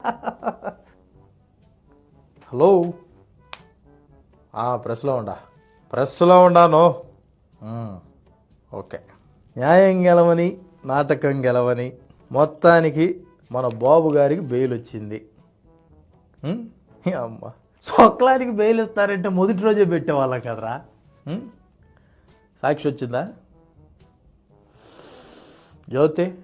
Hello. ప్రెస్లో ఉండా. ప్రెస్లో ఉండాను ఓకే. న్యాయం గెలవని నాటకం గెలవని మొత్తానికి మన బాబు గారికి బెయిల్ వచ్చింది. అమ్మ. సొక్లానికి బెయిల్ ఇస్తారంటే మొదటి రోజే పెట్టేవాళ్ళం కదరా. సాక్షి వచ్చిందా? జ్యోతి?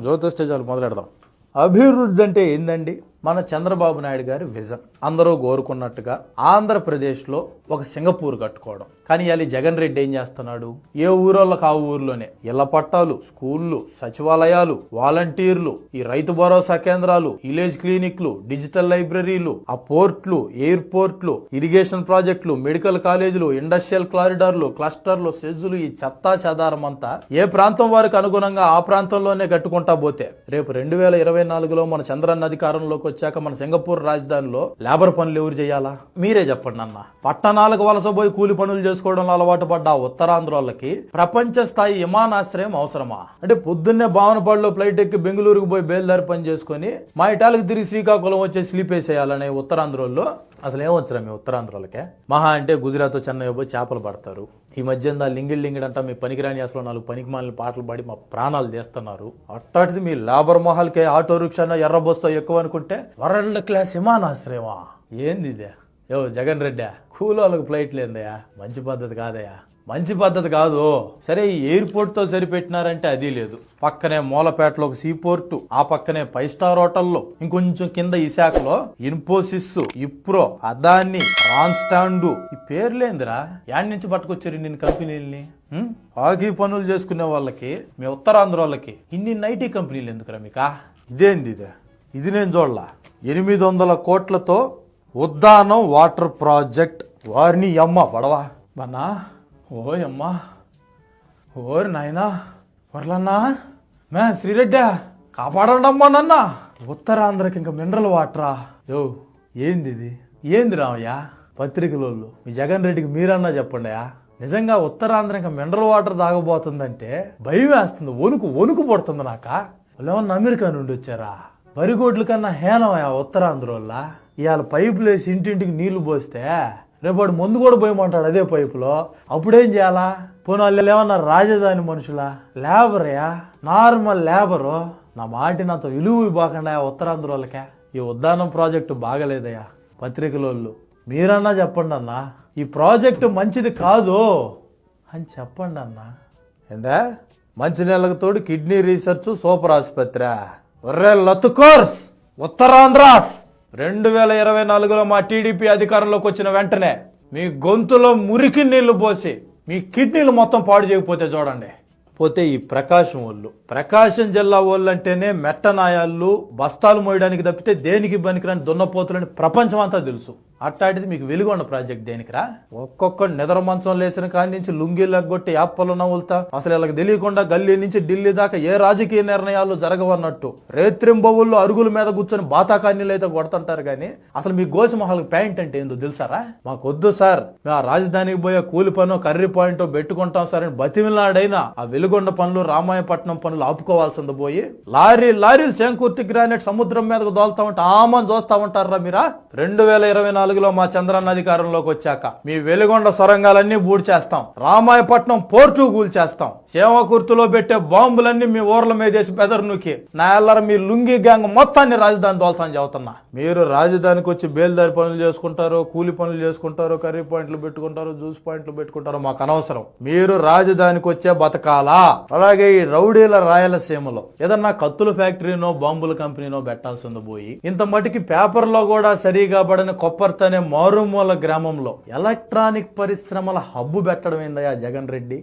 జ్యోతి వస్తే చాలు మొదలెడదాం. అభివృద్ధి అంటే ఏందండి? మన చంద్రబాబు నాయుడు గారి విజన్. అందరూ కోరుకున్నట్టుగా ఆంధ్రప్రదేశ్లో ఒక సింగపూర్ కట్టుకోవడం. కానీ ఇవాళ జగన్ రెడ్డి ఏం చేస్తున్నాడు? ఏ ఊరోళ్ళకి ఆ ఊర్లోనే? ఇళ్ళ పట్టాలు స్కూళ్ళు సచివాలయాలు వాలంటీర్లు ఈ రైతు భరోసా కేంద్రాలు విలేజ్ క్లినిక్లు డిజిటల్ లైబ్రరీలు ఆ పోర్ట్లు ఎయిర్పోర్ట్లు ఇరిగేషన్ ప్రాజెక్టులు మెడికల్ కాలేజీలు ఇండస్ట్రియల్ కారిడార్లు క్లస్టర్లు సెజ్లు ఈ చెత్తా చెదారం అంతా ఏ ప్రాంతం వారికి అనుగుణంగా ఆ ప్రాంతంలోనే కట్టుకుంటా పోతే రేపు రెండు వేల ఇరవై నాలుగులో మన చంద్రన్న అధికారంలోకి వచ్చాక మన సింగపూర్ రాజధానిలో లేబర్ పనులు ఎవరు చేయాలా? మీరే చెప్పండి అన్న. పట్టణాలకు వలస పోయి కూలి పనులు చేసుకోవడంలో అలవాటు పడ్డ ఉత్తరాంధ్రోళ్ళకి ప్రపంచ స్థాయి విమానాశ్రయం అవసరమా? అంటే పొద్దున్నే భావనపాడులో ఫ్లైట్ ఎక్కి బెంగళూరుకు పోయి బయలుదేరి పని చేసుకొని మా ఇటాలకు తిరిగి శ్రీకాకుళం వచ్చి స్లీప్ వేసేయాలనే ఉత్తరాంధ్రోళ్ళు అసలు ఏమొచ్చరా మీ ఉత్తరాంధ్రాలకే? మహా అంటే గుజరాత్ చెన్నై పోయి చేపలు పడతారు. ఈ మధ్య లింగిడ్ లింగిడ్ అంట మీ పనికిరాని అసలు నాలుగు పనికిమాలిన పాటలు పాడి మా ప్రాణాలు చేస్తున్నారు అట్టాటిది మీ లేబర్ మొహాలకే ఆటో రిక్షా ఎర్ర బస్సు ఎక్కువ అనుకుంటే వరల్డ్ క్లాస్ విమానాశ్రయమా? ఏంది ఇదే? యో జగన్ రెడ్డి కూలోళ్ళకి ఫ్లైట్ లేదయా మంచి పద్ధతి కాదయా మంచి పద్ధతి కాదు. సరే ఈ ఎయిర్పోర్ట్తో సరిపెట్టినారంటే అది లేదు. పక్కనే మూలపేటలో ఒక సీ పోర్టు ఆ పక్కనే ఫైవ్ స్టార్ హోటల్లో ఇంకొంచెం కింద ఈ శాఖలో ఇన్ఫోసిస్ ఇప్రో అదాని రాన్స్టాండ్ ఈ పేర్లేందిరా? యాడ్ నుంచి పట్టుకొచ్చారు నేను కంపెనీలని? ఆగి పనులు చేసుకునే వాళ్ళకి మీ ఉత్తరాంధ్ర వాళ్ళకి ఇన్ని నైటీ కంపెనీలు ఎందుకురా మీకా? ఇదేంది ఇది? ఇది నేను చూడలా. ఎనిమిది వందల కోట్లతో ఉద్దానం వాటర్ ప్రాజెక్ట్. వారిని అమ్మ పడవా. బన్నా ఓయమ్మా ఓరి నాయనా వర్లన్నా మే శ్రీరెడ్డా కాపాడండమ్మా నన్న. ఉత్తరాంధ్రకి ఇంకా మినరల్ వాటరా. యో ఏంది ఇది? ఏంది రామయ్య? పత్రికలోళ్ళు మీ జగన్ రెడ్డికి మీరన్నా చెప్పండియా నిజంగా ఉత్తరాంధ్ర ఇంకా మినరల్ వాటర్ తాగబోతుందంటే భయం వేస్తుంది వణుకు వణుకు పడుతుంది నాక. వాళ్ళేమన్నా అమెరికా నుండి వచ్చారా? వరిగోడ్ల కన్నా హేనమయ్యా ఉత్తరాంధ్రోళ్ళ ఇవాళ పైపులు వేసి ఇంటింటికి నీళ్ళు పోస్తే రేపటి ముందు కూడా పోయమంటాడు అదే పైపులో. అప్పుడేం చేయాలా? పోనీ వాళ్ళు ఏమన్నా రాజధాని మనుషులా? లేబరయా నార్మల్ లేబరు. నా మాటి నాతో విలువ ఇవ్వకుండా ఉత్తరాంధ్ర వాళ్ళకే ఈ ఉద్దానం ప్రాజెక్టు బాగలేదయ్యా పత్రికలోళ్ళు. మీరన్నా చెప్పండి అన్నా. ఈ ప్రాజెక్టు మంచిది కాదు అని చెప్పండి అన్నా. ఏందా? మంచినీళ్ళకు తోడు కిడ్నీ రీసెర్చ్ సూపర్ ఆసుపత్రి. ఒర్రే లతుకోర్స్ ఉత్తరాంధ్రాస్! రెండు వేల ఇరవై నాలుగులో మా టీడీపీ అధికారంలోకి వచ్చిన వెంటనే మీ గొంతులో మురికి నీళ్ళు పోసి మీ కిడ్నీలు మొత్తం పాడు చేయకపోతే చూడండి. పోతే ఈ ప్రకాశం వాళ్ళు ప్రకాశం జిల్లా వాళ్ళు అంటేనే మెట్టనాయాళ్ళు బస్తాలు మోయడానికి తప్పితే దేనికి పనికిరాని దున్నపోతులని ప్రపంచం అంతా తెలుసు. అట్టాటిది మీకు వెలుగొండ ప్రాజెక్ట్ దేనికిరా? ఒక్కొక్క నిద్ర మంచం లేసిన కాడి నుంచి లుంగీలు లగ్గొట్టి యాప్పలు నవ్వులుతా అసలు వీళ్ళకి తెలియకుండా గల్లీ నుంచి ఢిల్లీ దాకా ఏ రాజకీయ నిర్ణయాలు జరగవన్నట్టు. రేత్రింబవుల్లో అరుగుల మీద కూర్చొని బాతాకాన్యులు అయితే కొడుతుంటారు కానీ అసలు మీ గోసి ప్యాంట్ అంటే ఏందో తెలుసారా? మాకు వద్దు సార్. మేము ఆ రాజధానికి పోయే కూలి పను కర్రీ పాయింట్ పెట్టుకుంటాం సార్ అని బతిమిలాడైనా ఆ వెలుగొండ పనులు రామాయపట్నం పనులు ఆపుకోవాల్సింది పోయి లారీ లారీలు శంకూర్తి గ్రానైట్ సముద్రం మీదకు దోలుతా ఉంటే ఆమని చూస్తా ఉంటారా మీరా? రెండు వేల ఇరవై నాలుగులో మా చంద్రన్న అధికారంలోకి వచ్చాక మీ వెలుగొండ సొరంగాలన్నీ బూడి చేస్తాం రామాయపట్నం పోర్టు కూల్చేస్తాం. సేవకుర్తిలో పెట్టే బాంబులన్నీ మీ ఊర్ల మీద వేసి బెదరు నా ఎల్లర మీ లుంగి గ్యాంగ్ మొత్తాన్ని రాజధాని దోల్తాని చెబుతున్నా. మీరు రాజధానికి వచ్చి బేల్దారి పనులు చేసుకుంటారు కూలి పనులు చేసుకుంటారు కర్రీ పాయింట్లు పెట్టుకుంటారు జ్యూస్ పాయింట్లు పెట్టుకుంటారు మాకు అనవసరం. మీరు రాజధానికి వచ్చే బతకాలా? అలాగే ఈ రౌడీల రాయలసీమలో ఏదన్నా కత్తుల ఫ్యాక్టరీనో బాంబుల కంపెనీనో పెట్టాల్సింది పోయి ఇంత మటుకి పేపర్లో కూడా సరిగా పడని కొప్పర్త అనే మారుమూల గ్రామంలో ఎలక్ట్రానిక్ పరిశ్రమల హబ్బు పెట్టడం ఏందయ్యా జగన్ రెడ్డి?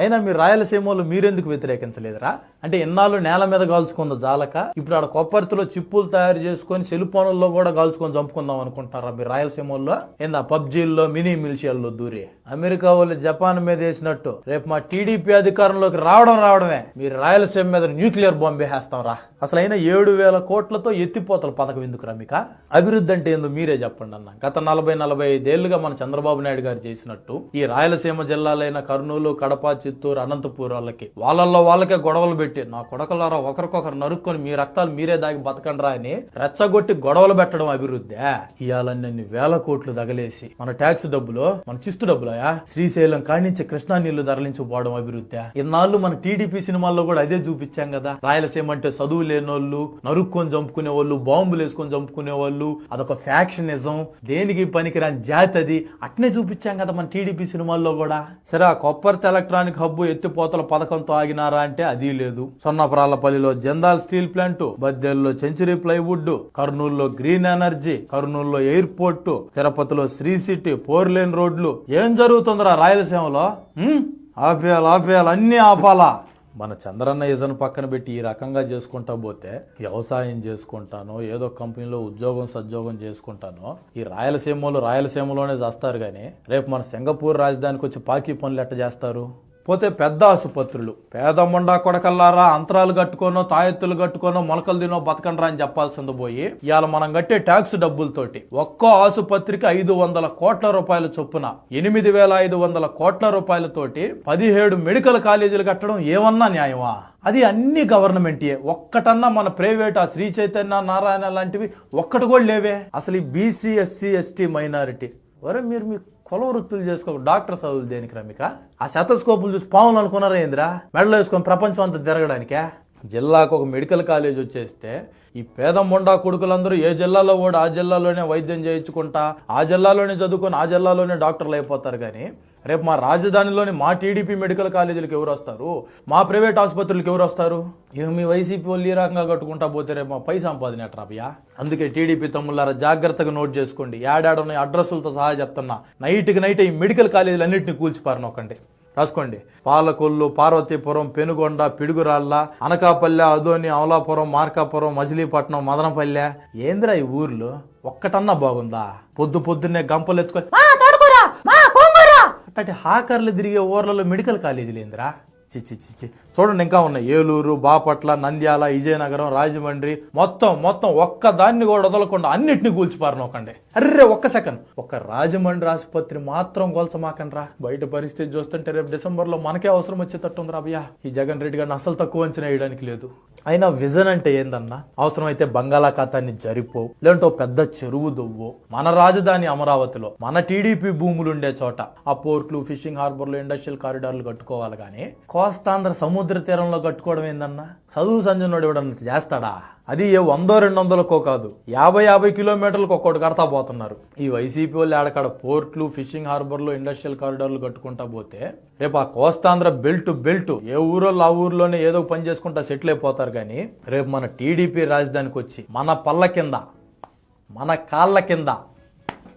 అయినా మీ రాయలసీమలో మీరెందుకు వ్యతిరేకించలేదురా? అంటే ఇన్నాళ్ళు నేల మీద కాల్చుకుందో జాలక ఇప్పుడు ఆడ కొప్పర్తిలో చిప్పులు తయారు చేసుకొని సెల్ ఫోన్లలో కూడా కాల్చుకొని చంపుకుందాం అనుకుంటారా మీ రాయలసీమలో? ఏందా పబ్జీల్లో మినీ మిలిషియాల్లో దూరి? అమెరికా వాళ్ళు జపాన్ మీద వేసినట్టు రేపు మా టీడీపీ అధికారంలోకి రావడం రావడమే. మీరు రాయలసీమ మీద న్యూక్లియర్ బాంబే వేస్తాం రా అసలు అయినా ఏడు వేల కోట్లతో ఎత్తిపోతల పథకం ఎందుకురా మీక? అభివృద్ధి అంటే ఏందో మీరే చెప్పండి అన్న. గత నలభై నలభై ఐదేళ్ళుగా మన చంద్రబాబు నాయుడు గారు చేసినట్టు ఈ రాయలసీమ జిల్లాలైన కర్నూలు కడప చిత్తూరు అనంతపూర్ వాళ్ళకి. వాళ్ళల్లో వాళ్ళకే గొడవలు పెట్టి నా కొడకలారా ఒకరికొకరు నరుక్కొని మీ రక్తాలు మీరే దాగి బతకండ్రా అని రెచ్చగొట్టి గొడవలు పెట్టడం అభివృద్ధి. ఇవాళన్ని వేల కోట్లు తగలేసి మన ట్యాక్స్ డబ్బులు మన చిస్తు డబ్బులయా శ్రీశైలం కాణించి కృష్ణా నీళ్ళు తరలించుకోవడం అభివృద్ధి. ఇన్నాళ్ళు మన టీడీపీ సినిమాల్లో కూడా అదే చూపించాం కదా. రాయలసీమ అంటే చదువు లేనోళ్ళు నరుక్కొని చంపుకునే వాళ్ళు బాంబులు వేసుకొని చంపుకునే వాళ్ళు అదొక ఫ్యాక్షనిజం. దేనికి పనికిరాని జాతి అది. అట్నే చూపించాం కదా మన టీడీపీ సినిమాల్లో కూడా. సరే ఆ కొప్పర్తి ఎలక్ట్రానిక్ హబ్బు ఎత్తిపోతల పథకంతో ఆగినారా అంటే అది లేదు. సొన్నప్రాలపల్లిలో జందాల్ స్టీల్ ప్లాంట్ బద్దెల్లో సెంచురీ ప్లైవుడ్ కర్నూలులో గ్రీన్ ఎనర్జీ కర్నూలులో ఎయిర్పోర్ట్ తిరుపతిలో శ్రీ సిటీ ఫోర్ లేన్ రోడ్లు. ఏం జరుగుతుందిరా రాయలసీమలో? ఆపేయాలి ఆపేయాలి అన్ని ఆపాలా. మన చంద్రన్న ఇజన్ పక్కన పెట్టి ఈ రకంగా చేసుకుంటా పోతే వ్యవసాయం చేసుకుంటాను ఏదో కంపెనీలో ఉద్యోగం సద్యోగం చేసుకుంటాను ఈ రాయలసీమలో రాయలసీమలోనే చేస్తారు కానీ రేపు మన సింగపూర్ రాజధానికి వచ్చి పాకీ పనులు ఎట్ట చేస్తారు? పోతే పెద్ద ఆసుపత్రులు. పేద ముండా కొడకల్లారా అంతరాలు కట్టుకోనో తాయెత్తులు కట్టుకోనో మొలకలు తినో బతకండ్రా అని చెప్పాల్సింది పోయి ఇవాళ మనం కట్టే ట్యాక్స్ డబ్బులతోటి ఒక్కో ఆసుపత్రికి ఐదు వందల కోట్ల రూపాయల చొప్పున ఎనిమిది వేల ఐదు వందల కోట్ల రూపాయలతోటి పదిహేడు మెడికల్ కాలేజీలు కట్టడం ఏమన్నా న్యాయమా? అది అన్ని గవర్నమెంటే ఒక్కటన్నా మన ప్రైవేట్ ఆ శ్రీ చైతన్య నారాయణ లాంటివి ఒక్కటి కూడా లేవే. అసలు ఈ బీసీ ఎస్సీ ఎస్టీ మైనారిటీ ఒరే మీరు మీ కుల వృత్తులు చేసుకో డాక్టర్ చదువులు దేనికి రమిక ఆ శతస్కోపులు చూసి పావులు అనుకున్నారా ఏందిరా? మెడలో వేసుకొని ప్రపంచం అంతా తిరగడానికే? జిల్లాకు ఒక మెడికల్ కాలేజ్ వచ్చేస్తే ఈ పేద మొండా కొడుకులందరూ ఏ జిల్లాలో కూడా ఆ జిల్లాలోనే వైద్యం చేయించుకుంటా ఆ జిల్లాలోనే చదువుకొని ఆ జిల్లాలోనే డాక్టర్లు అయిపోతారు కానీ రేపు మా రాజధానిలోని మా టీడీపీ మెడికల్ కాలేజీలకు ఎవరు వస్తారు? మా ప్రైవేట్ ఆసుపత్రులకు ఎవరు వస్తారు? ఇక మీ వైసీపీ వాళ్ళు ఈ రకంగా కట్టుకుంటా పోతే రేపు మా పై సంపాదన ఎట్రాబయ్యా అందుకే టీడీపీ తమ్ముళ్ళారా జాగ్రత్తగా నోట్ చేసుకోండి. ఏడాడున్న అడ్రస్లతో సహా చెప్తున్నా. నైట్కి నైట్ ఈ మెడికల్ కాలేజీలు అన్నింటినీ కూల్చిపారనొకండి రాసుకోండి. పాలకొల్లు పార్వతీపురం పెనుగొండ పిడుగురాళ్ళ అనకాపల్లె అదోని అమలాపురం మార్కాపురం మజిలీపట్నం మదనపల్లె. ఏందిరా ఈ ఊర్లు? ఒక్కటన్నా బాగుందా? పొద్దు పొద్దున్నే గంపలు ఎత్తుకొని గోంగూర" హాకర్లు తిరిగే ఊర్లలో మెడికల్ కాలేజీలు ఏందిరా? చిచ్చి చిచ్చి చూడండి ఇంకా ఉన్నాయి. ఏలూరు బాపట్ల నంద్యాల విజయనగరం రాజమండ్రి. మొత్తం మొత్తం ఒక్క దాన్ని కూడా వదలకుండా అన్నిటిని కూల్చిపారనొకండి అర్రే ఒక్క సెకండ్. ఒక్క రాజమండ్రి ఆసుపత్రి మాత్రం కొలచమాకండ్రా బయట పరిస్థితి చూస్తుంటే రేపు డిసెంబర్లో మనకే అవసరం వచ్చేటట్టుంది రాబయ్యా ఈ జగన్ రెడ్డి గారిని అసలు తక్కువ అంచనా వేయడానికి లేదు. అయినా విజన్ అంటే ఏందన్నా? అవసరమైతే బంగాళాఖాతాన్ని జరిపో లేదంటే పెద్ద చెరువు దువ్వు. మన రాజధాని అమరావతిలో మన టీడీపీ భూములు ఉండే చోట ఆ పోర్ట్లు ఫిషింగ్ హార్బర్లు ఇండస్ట్రియల్ కారిడార్లు కట్టుకోవాలి కానీ కోస్తాంధ్ర సముద్ర తీరంలో కట్టుకోవడం ఏందన్నా? చదువు సంజనుడు ఇవ్వడానికి చేస్తాడా? అది ఏ వందో రెండు వందలకో కాదు. యాభై యాభై కిలోమీటర్లకు ఒక్కోటి కడతా పోతున్నారు. ఈ వైసీపీ వాళ్ళు ఆడకాడ పోర్ట్లు ఫిషింగ్ హార్బర్లు ఇండస్ట్రియల్ కారిడార్లు కట్టుకుంటా పోతే రేపు ఆ కోస్తాంధ్ర బెల్ట్ బెల్ట్ ఏ ఊరో ఆ ఊర్లోనే ఏదో పని చేసుకుంటా సెటిల్ అయిపోతారు కానీ రేపు మన టీడీపీ రాజధానికి వచ్చి మన పళ్ళ కింద మన కాళ్ళ కింద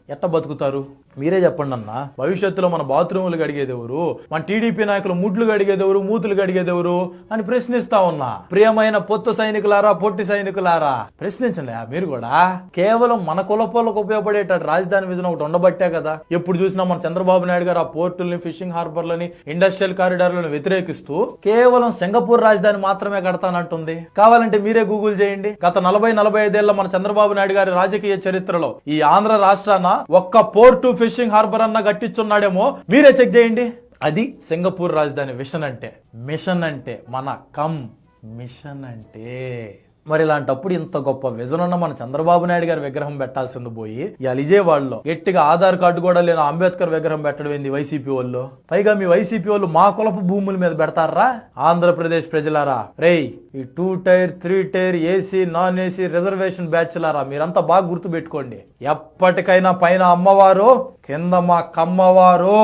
ఎట్ట బతుకుతారు? మీరే చెప్పండి అన్న. భవిష్యత్తులో మన బాత్రూములు గడిగేది ఎవరు? మన టీడీపీ నాయకులు ముడ్లు గడిగేది ఎవరు? మూతులు గడిగేది ఎవరు? అని ప్రశ్నిస్తా ఉన్నా. ప్రియమైన పొత్తు సైనికులారా పొట్టి సైనికులారా? ప్రశ్నించండి మీరు కూడా. కేవలం మన కులపోలకు ఉపయోగపడేటట్టు రాజధాని విజన్ ఒకటి ఉండబట్టే కదా. ఎప్పుడు చూసినా మన చంద్రబాబు నాయుడు గారు ఆ పోర్టుల్ని ఫిషింగ్ హార్బర్లని ఇండస్ట్రియల్ కారిడార్లను వ్యతిరేకిస్తూ కేవలం సింగపూర్ రాజధాని మాత్రమే కడతానంటుంది. కావాలంటే మీరే గూగుల్ చేయండి. గత నలభై నలభై ఐదేళ్ళ మన చంద్రబాబు నాయుడు గారి రాజకీయ చరిత్రలో ఈ ఆంధ్ర రాష్ట్రాన ఒక్క పోర్టు ఫిషింగ్ హార్బర్ అన్న కట్టించున్నాడేమో మీరే చెక్ చేయండి. అది సింగపూర్ రాజధాని విషన్ అంటే. మిషన్ అంటే మన కమ్ మిషన్ అంటే. మరి ఇలాంటప్పుడు ఇంత గొప్ప విజన్ ఉన్న మన చంద్రబాబు నాయుడు గారి విగ్రహం పెట్టాల్సింది పోయి అలిజే విజయవాడలో గట్టిగా ఆధార్ కార్డు కూడా లేని అంబేద్కర్ విగ్రహం పెట్టడం ఏంది వైసీపీ వాళ్ళు? పైగా మీ వైసీపీ వాళ్ళు మా కులపు భూముల మీద పెడతారా? ఆంధ్రప్రదేశ్ ప్రజలారా రేయ్ ఈ two tier three tier AC non AC reservation బ్యాచ్లారా మీరంతా బాగా గుర్తు పెట్టుకోండి ఎప్పటికైనా పైన అమ్మవారు కింద మా కమ్మవారు.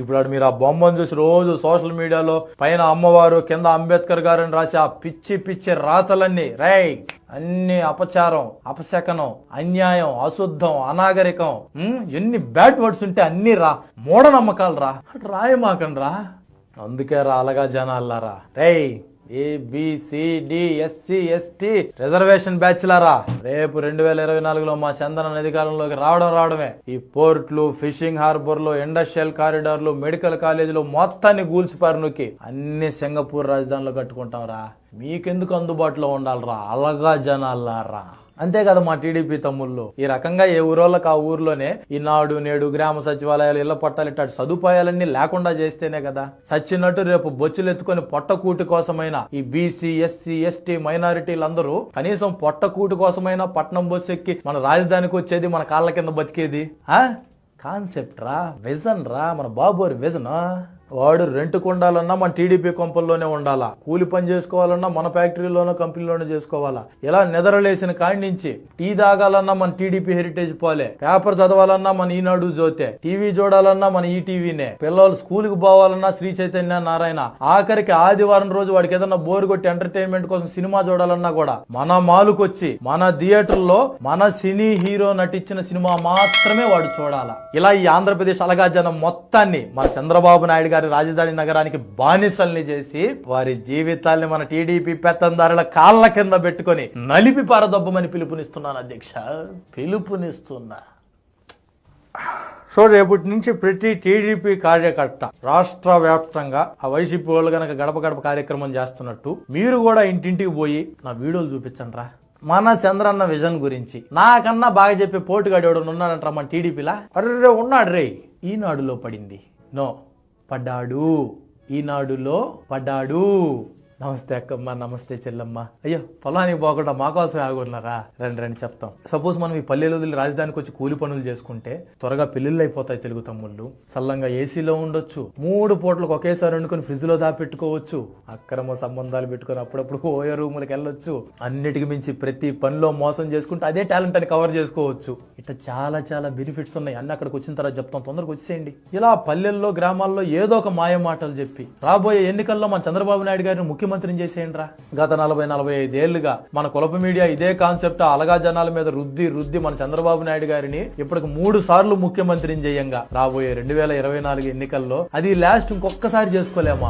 ఇప్పుడు మీరు ఆ బొమ్మను చూసి రోజు సోషల్ మీడియాలో పైన అమ్మవారు కింద అంబేద్కర్ గారు అని రాసి ఆ పిచ్చి పిచ్చి రాతలన్నీ రే అన్ని అపచారం అపశకనం అన్యాయం అశుద్ధం అనాగరికం ఎన్ని బ్యాడ్ వర్డ్స్ ఉంటే అన్ని రా మూఢనమ్మకాలు రా రాయమాకండి రా అందుకే రా అలగా జనాలారా రేయ్ ఏ ఎస్టీ రిజర్వేషన్ బ్యాచ్లారా రేపు రెండు వేల ఇరవై నాలుగులో మా చందన అధికారంలోకి రావడం రావడమే. ఈ పోర్ట్లు ఫిషింగ్ హార్బర్లు ఇండస్ట్రియల్ కారిడార్లు మెడికల్ కాలేజీలు మొత్తాన్ని గూల్చిపారు నొక్కి అన్ని సింగపూర్ రాజధానిలో కట్టుకుంటాం రా. మీకెందుకు అందుబాటులో ఉండాలరా? అలగా జనాలారా అంతే కదా మా టీడీపీ తమ్ముళ్ళు. ఈ రకంగా ఏ ఊరోళ్ళకి ఆ ఊర్లోనే ఈ నాడు నేడు గ్రామ సచివాలయాలు ఇళ్ళ పట్టాలు ఇట్టాడు సదుపాయాలన్నీ లేకుండా చేస్తేనే కదా. సచ్చినట్టు రేపు బొచ్చులు ఎత్తుకొని పొట్టకూటి కోసమైనా ఈ బీసీ ఎస్సీ ఎస్టీ మైనారిటీలందరూ కనీసం పొట్టకూటి కోసమైనా పట్నం బస్సు ఎక్కి మన రాజధానికి వచ్చేది మన కాళ్ళ కింద బతికేది? ఆ? కాన్సెప్ట్ రా విజన్ రా మన బాబోర్ విజన్? వాడు రెంట్ కొండాలన్నా మన టీడీపీ కొంపల్లోనే ఉండాలా? కూలి పని చేసుకోవాలన్నా మన ఫ్యాక్టరీలోనో కంపెనీలోనే చేసుకోవాలా? ఇలా నిద్రలేసిన కాడి నుంచి టీ తాగాలన్నా మన టీడీపీ హెరిటేజ్ పోలే. పేపర్ చదవాలన్నా మన ఈనాడు జోతే. టీవీ చూడాలన్నా మన ఈటీవీనే. పిల్లలు స్కూల్కి పోవాలన్నా శ్రీ చైతన్య నారాయణ. ఆఖరికి ఆదివారం రోజు వాడికి ఏదన్నా బోర్ కొట్టి ఎంటర్టైన్మెంట్ కోసం సినిమా చూడాలన్నా కూడా మన మాలుకొచ్చి మన థియేటర్లో మన సినీ హీరో నటించిన సినిమా మాత్రమే వాడు చూడాలా. ఇలా ఈ ఆంధ్రప్రదేశ్ అలగా జనం మొత్తాన్ని మన చంద్రబాబు నాయుడు గారు రాజధాని నగరానికి బానిసల్ని చేసి వారి జీవితాల్ని మన టీడీపీ పెత్తందారుల కాళ్ళ కింద పెట్టుకొని నలిపి పారదొబ్బమని పిలుపునిస్తున్నాను అధ్యక్ష. పిలుపునిస్తున్నా. సో రేపటి నుంచి ప్రతి టీడీపీ కార్యకర్త రాష్ట్ర వ్యాప్తంగా ఆ వైసీపీ వాళ్ళు గనక గడప గడప కార్యక్రమం చేస్తున్నట్టు మీరు కూడా ఇంటింటికి పోయి నా వీడియోలు చూపించండి రా మన చంద్రన్న విజన్ గురించి నాకన్నా బాగా చెప్పే పోటుగాడు ఎవడు ఉన్నాడంటారా మన టీడీపీలా? అర్రే ఉన్నాడు రే. ఈనాడులో పడింది. నో. పడ్డాడు. ఈనాడులో పడ్డాడు. నమస్తే అక్కమ్మ నమస్తే చెల్లమ్మ. అయ్యో పొలానికి పోకుండా మా కోసం ఆగున్నారా? రండి రండి చెప్తాం. సపోజ్ మనం ఈ పల్లెలు వదిలి రాజధానికి వచ్చి కూలి పనులు చేసుకుంటే త్వరగా పెళ్ళిళ్ళు అయిపోతాయి తెలుగు తమ్ముళ్ళు. సల్లంగా ఏసీలో ఉండొచ్చు. మూడు పూటలకు ఒకేసారి వండుకొని ఫ్రిడ్జ్లో దాపెట్టుకోవచ్చు. అక్రమ సంబంధాలు పెట్టుకొని అప్పుడప్పుడు ఓయో రూములకు వెళ్ళొచ్చు. అన్నిటికి మించి ప్రతి పనిలో మోసం చేసుకుంటే అదే టాలెంట్ అని కవర్ చేసుకోవచ్చు. ఇట్లా చాలా చాలా బెనిఫిట్స్ ఉన్నాయి. అన్ని అక్కడికి వచ్చిన తర్వాత చెప్తాం. తొందరగా వచ్చేయండి. ఇలా పల్లెల్లో గ్రామాల్లో ఏదో ఒక మాయ మాటలు చెప్పి రాబోయే ఎన్నికల్లో మన చంద్రబాబు నాయుడు గారిని ముఖ్యమంత్రిని చేసేయండిరా. గత నలభై నలభై ఐదేళ్ళుగా మన కులప మీడియా ఇదే కాన్సెప్ట్ అలగా జనాల మీద రుద్ది రుద్ది మన చంద్రబాబు నాయుడు గారిని ఇప్పటికి మూడు సార్లు ముఖ్యమంత్రిని చేయంగా. రాబోయే రెండు వేల ఇరవై నాలుగు ఎన్నికల్లో అది లాస్ట్ ఇంకొకసారి చేసుకోలేమా?